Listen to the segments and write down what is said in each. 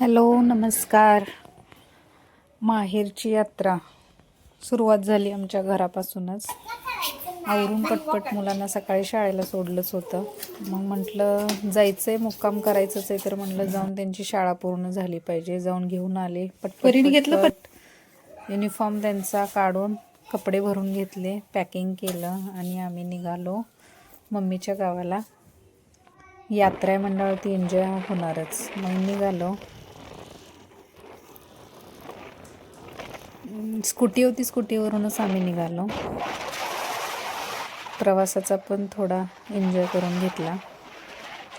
Hello नमस्कार. माहेरची यात्रा सुरुवात झाली आमच्या घरापासूनच. आवरून पटपट मुलांना सकाळी शाळेला सोडलंच होतं. मग म्हटलं जायचं आहे मुक्काम करायचंच आहे तर म्हटलं जाऊन त्यांची शाळा पूर्ण झाली पाहिजे. जाऊन घेऊन आले पटपट घेतलं पट युनिफॉर्म त्यांचा काढून कपडे भरून घेतले पॅकिंग केलं आणि आम्ही निघालो मम्मीच्या गावाला. यात्रा मंडळावरती एन्जॉय होणारच. मग निघालो. स्कूटी होती स्कूटीवरूनच आम्ही निघालो. प्रवासाचा पण थोडा एन्जॉय करून घेतला.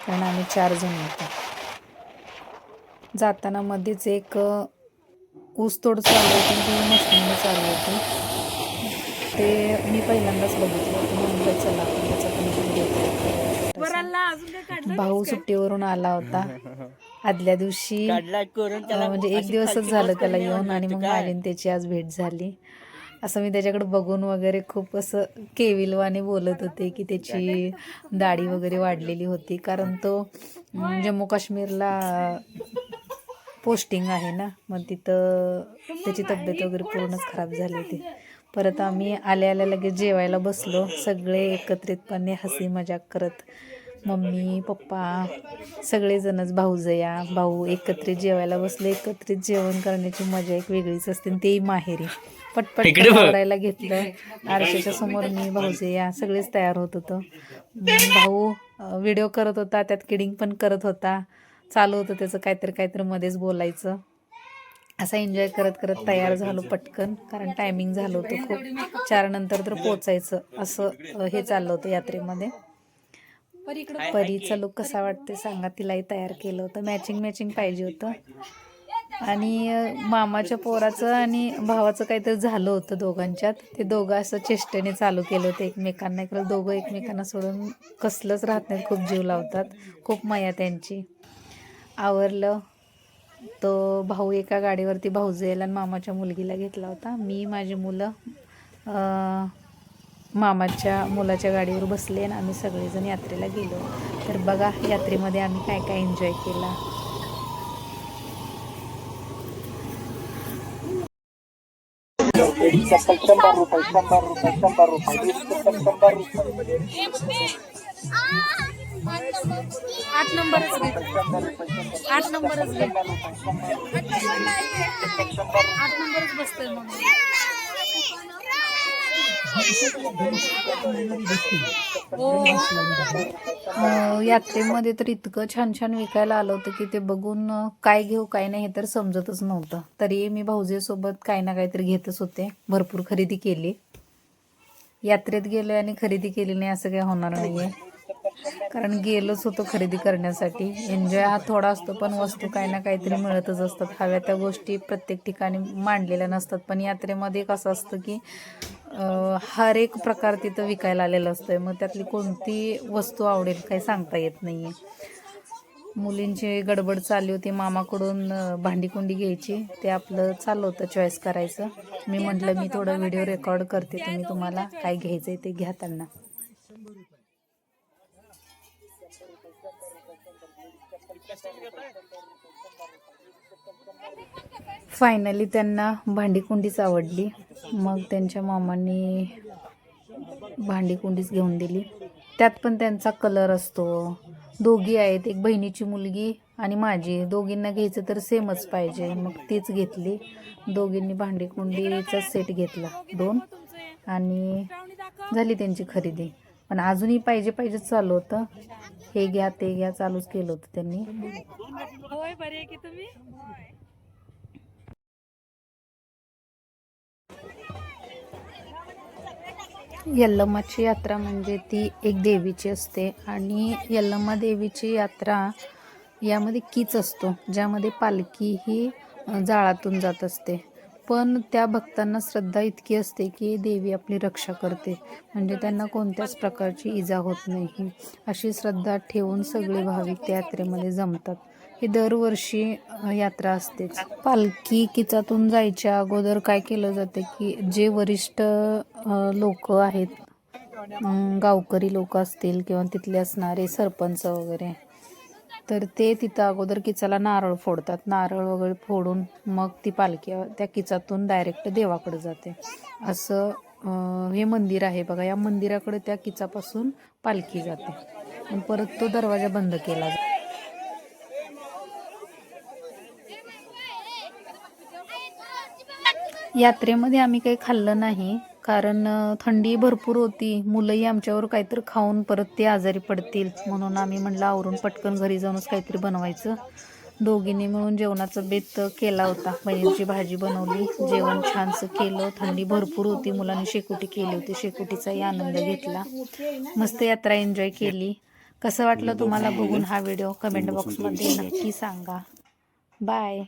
कारण आम्ही चार जण होतो. जाताना मध्येच एक ऊसतोड चालू होती आणि ती मशिनी चालू होती. ते मी पहिल्यांदाच बघितलं होतं चला आपण त्याचा पण व्हिडिओ भाऊ सुट्टीवरून आला होता. आदल्या दिवशी म्हणजे एक दिवसच झालं त्याला येऊन आणि मग आणि त्याची आज भेट झाली. असं मी त्याच्याकडे बघून वगैरे खूप असं केविलवाने बोलत होते की त्याची दाढी वगैरे वाढलेली होती. कारण तो जम्मू काश्मीरला पोस्टिंग आहे ना मग तिथं त्याची तब्येत वगैरे पूर्णच खराब झाली होती. परत आम्ही आल्या आल्या लगेच जेवायला बसलो सगळे एकत्रितपणे हसी मजाक करत मम्मी पप्पा सगळेजणच भाऊजया भाऊ एकत्रित जेवायला बसले एकत्रित जेवण करण्याची मजा एक वेगळीच असते आणि तेही माहेरी. पटपट करायला घेतलं आरशाच्या समोर मी भाऊजया सगळेच तयार होत होतो. भाऊ व्हिडिओ करत होता त्यात किडिंग पण करत होता. चालू होतं त्याचं काहीतरी काहीतरी मध्येच बोलायचं. असा एन्जॉय करत करत तयार झालो पटकन कारण टायमिंग झालं होतं खूप. चार नंतर तर पोचायचं असं हे चाललं होतं यात्रेमध्ये. परीचा लुक कसा वाटते सांगा तिलाही तयार केलं होतं. मॅचिंग मॅचिंग पाहिजे होतं. आणि मामाच्या पोराचं आणि भावाचं काहीतरी झालं होतं दोघांच्यात. ते दोघं असं चेष्टेने चालू केलं होतं एकमेकांना. इकडं दोघं एकमेकांना सोडून कसलंच राहत नाहीत खूप जीव लावतात. खूप माया त्यांची. आवरलं. तो भाऊ एका गाडीवरती भाऊजेला आणि मामाच्या मुलगीला घेतला होता. मी माझी मुलं मामाच्या मुलाच्या गाडीवर बसले आणि आम्ही सगळेजण यात्रेला गेलो. तर बघा यात्रेमध्ये आम्ही काय काय एन्जॉय केला. शंभर रुपये आठ नंबरच घे. आठ नंबरच घे. आठ नंबरच बसतोय मग. हो. यात्रेमध्ये तर इतकं छान छान विकायला आलं होतं की ते बघून काय घेऊ काय नाही हे तर समजतच नव्हतं. तरी मी भाऊजेसोबत काही ना काहीतरी घेतच होते. भरपूर खरेदी केली. यात्रेत गेलोय आणि खरेदी केली नाही असं काही होणार नाहीये. कारण गेलोच होतो खरेदी करण्यासाठी. एन्जॉय हा थोडा असतो पण वस्तू काही ना काहीतरी मिळतच असतात. हव्या त्या गोष्टी प्रत्येक ठिकाणी मांडलेल्या नसतात. पण यात्रेमध्ये कसं असतं की हर एक प्रकार तिथं विकायला आलेलं असतं मग त्यातली कोणती वस्तू आवडेल काही सांगता येत नाहीये. मुलींची गडबड चालली होती. मामाकडून भांडीकुंडी घ्यायची. ते आपलं चाललं होतं चॉईस करायचं. मी म्हटलं मी थोडं व्हिडिओ रेकॉर्ड करते. तुम्ही तुम्हाला काय घ्यायचं आहे ते घ्या त्यांना. फायनली त्यांना भांडीकुंडीच आवडली. मग त्यांच्या मामांनी भांडीकुंडीच घेऊन दिली. त्यात पण त्यांचा कलर असतो. दोघी आहेत. एक बहिणीची मुलगी आणि माझी. दोघींना घ्यायचं तर सेमच पाहिजे. मग तीच घेतली. दोघींनी भांडीकुंडीचा सेट घेतला. दोन. आणि झाली त्यांची खरेदी. पण अजूनही पाहिजे पाहिजेच चालू होतं. हे घ्या ते घ्या चालूच केलं होतं त्यांनी. यल्लमाची यात्रा म्हणजे ती एक देवीची असते आणि यल्लमा देवीची यात्रा यामध्ये कीच असतो ज्यामध्ये पालखी ही जाळातून जात असते. पण त्या भक्तांना श्रद्धा इतकी असते की देवी आपली रक्षा करते. म्हणजे त्यांना कोणत्याच प्रकारची इजा होत नाही. अशी श्रद्धा ठेवून सगळे भाविक त्या यात्रेमध्ये जमतात. ही दरवर्षी यात्रा असतेच. पालखी किचातून जायच्या अगोदर काय केलं जातं की जे वरिष्ठ लोक आहेत गावकरी लोक असतील किंवा तिथले असणारे सरपंच वगैरे तर ते तिथं अगोदर किचाला नारळ फोडतात. नारळ वगैरे फोडून मग ती पालखी त्या किचातून डायरेक्ट देवाकडे जाते. असं हे मंदिर आहे बघा. या मंदिराकडे त्या किचापासून पालखी जाते. आणि परत तो दरवाजा बंद केला जातो. यात्रेमध्ये आम्ही काही खाल्लं नाही. कारण थंडी भरपूर होती. मुलंही आमच्यावर काहीतरी खाऊन परत ते आजारी पडतील. म्हणून आम्ही म्हणलं आवरून पटकन घरी जाऊनच काहीतरी बनवायचं. दोघींनी मिळून जेवणाचा बेत केला होता. पनीरची भाजी बनवली. जेवण छानसं केलं. थंडी भरपूर होती. मुलांनी शेकोटी केली होती. शेकोटीचाही आनंद घेतला. मस्त यात्रा एन्जॉय केली. कसं वाटलं तुम्हाला बघून हा व्हिडिओ कमेंट बॉक्समध्ये नक्की सांगा. बाय.